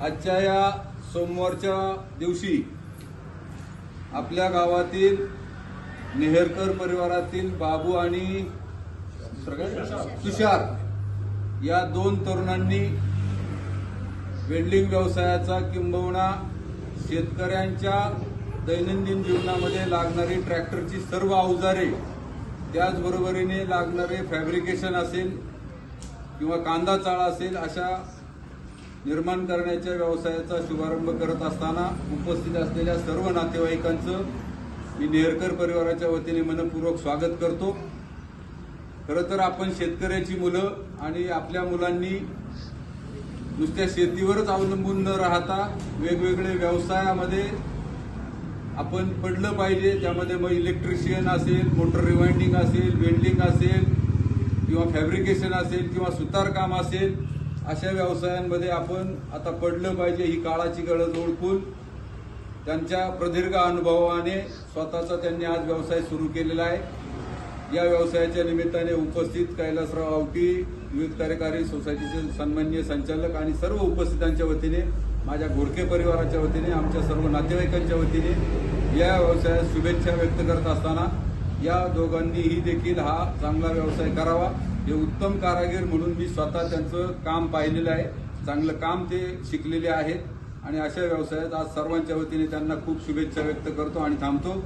आजच्या या सोमवारच्या दिवशी आपल्या गावातील नेहरकर परिवारातील बाबू आणि तुषार या दोन तरुणांनी वेल्डिंग व्यवसायाचा किंबहुना शेतकऱ्यांच्या दैनंदिन जीवनामध्ये लागणारी ट्रॅक्टरची सर्व अवजारे त्याचबरोबरीने लागणारे फॅब्रिकेशन असेल किंवा कांदा चाळा असेल अशा निर्माण करण्याच्या व्यवसायाचा शुभारंभ करत असताना उपस्थित असलेल्या सर्व नातेवाईकांचं मी नेहरकर परिवाराच्या वतीने मनपूर्वक स्वागत करतो. खरं तर आपण शेतकऱ्याची मुलं आणि आपल्या मुलांनी नुसत्या शेतीवरच अवलंबून न राहता वेगवेगळे व्यवसायामध्ये आपण पडलं पाहिजे. त्यामध्ये मग इलेक्ट्रिशियन असेल मोटर रिवाइंडिंग असेल वेल्डिंग असेल किंवा फॅब्रिकेशन असेल किंवा सुतारकाम असेल. अशा व्यवसायांमध्ये आपण आता पडलं पाहिजे ही काळाची गरज ओळखून. त्यांच्या प्रदीर्घ अनुभवाने स्वतःचा त्यांनी आज व्यवसाय सुरू केलेला आहे. या व्यवसायाच्या निमित्ताने उपस्थित कैलासराव आवटी विविध कार्यकारी सोसायटीचे सन्माननीय संचालक आणि सर्व उपस्थितांच्या वतीने माझ्या घोडके परिवाराच्या वतीने आमच्या सर्व नातेवाईकांच्या वतीने या व्यवसायात शुभेच्छा व्यक्त करत असताना या दोघांनीही देखील हा चांगला व्यवसाय करावा. हे उत्तम कारागीर म्हणून मी स्वतः त्यांचं काम पाहिलेलं आहे. चांगलं काम ते शिकलेले आहेत. आणि अशा व्यवसायात आज सर्वांच्या वतीने त्यांना खूप शुभेच्छा व्यक्त करतो आणि थांबतो.